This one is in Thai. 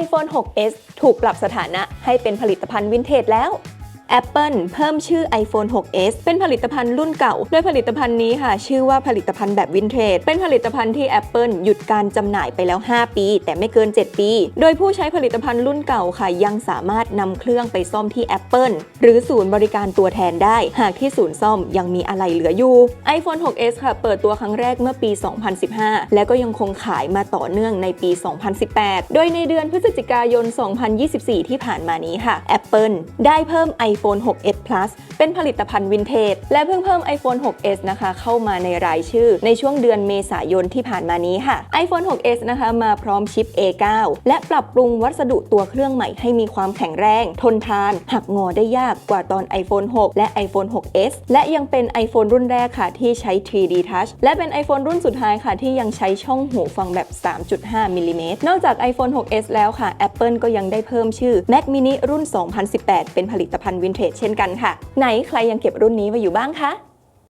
iPhone 6s ถูกปรับสถานะให้เป็นผลิตภัณฑ์วินเทจแล้ว Apple เพิ่มชื่อ iPhone 6s เป็นผลิตภัณฑ์รุ่นเก่า โดยผลิตภัณฑ์นี้ค่ะ ชื่อว่าผลิตภัณฑ์แบบวินเทจ เป็นผลิตภัณฑ์ที่ Apple หยุดการจำหน่ายไปแล้ว 5 ปี แต่ไม่เกิน 7 ปี โดยผู้ใช้ผลิตภัณฑ์รุ่นเก่าค่ะ ยังสามารถนำเครื่องไปซ่อมที่ Apple หรือศูนย์บริการตัวแทนได้ หากที่ศูนย์ซ่อมยังมีอะไรเหลืออยู่ iPhone 6s ค่ะ เปิดตัวครั้งแรกเมื่อปี 2015 และก็ยังคงขายมาต่อเนื่องในปี 2018 โดยในเดือนพฤศจิกายน 2024 ที่ผ่านมานี้ค่ะ Apple ได้เพิ่ม iPhone 6s Plus เป็นผลิตภัณฑ์วินเทจ และเพิ่งเพิ่ม iPhone 6s นะคะ เข้ามาในรายชื่อ ในช่วงเดือนเมษายนที่ผ่านมานี้ค่ะ iPhone 6s นะคะมาพร้อมชิป A9 และปรับปรุงวัสดุตัวเครื่องใหม่ให้มีความแข็งแรง ทนทาน หักงอได้ยากกว่าตอน iPhone 6 และ iPhone 6s และยังเป็น iPhone รุ่นแรกค่ะ ที่ใช้ 3D Touch และเป็น iPhone รุ่นสุดท้ายค่ะ ที่ยังใช้ช่องหูฟังแบบ 3.5มิลลิเมตรนอกจาก iPhone 6s แล้วค่ะ Apple ก็ยังได้เพิ่มชื่อ Mac mini รุ่น 2018 เป็นผลิตภัณฑ์วินเทจเช่นกันค่ะ ไหนใครยังเก็บรุ่นนี้ไว้อยู่บ้างคะ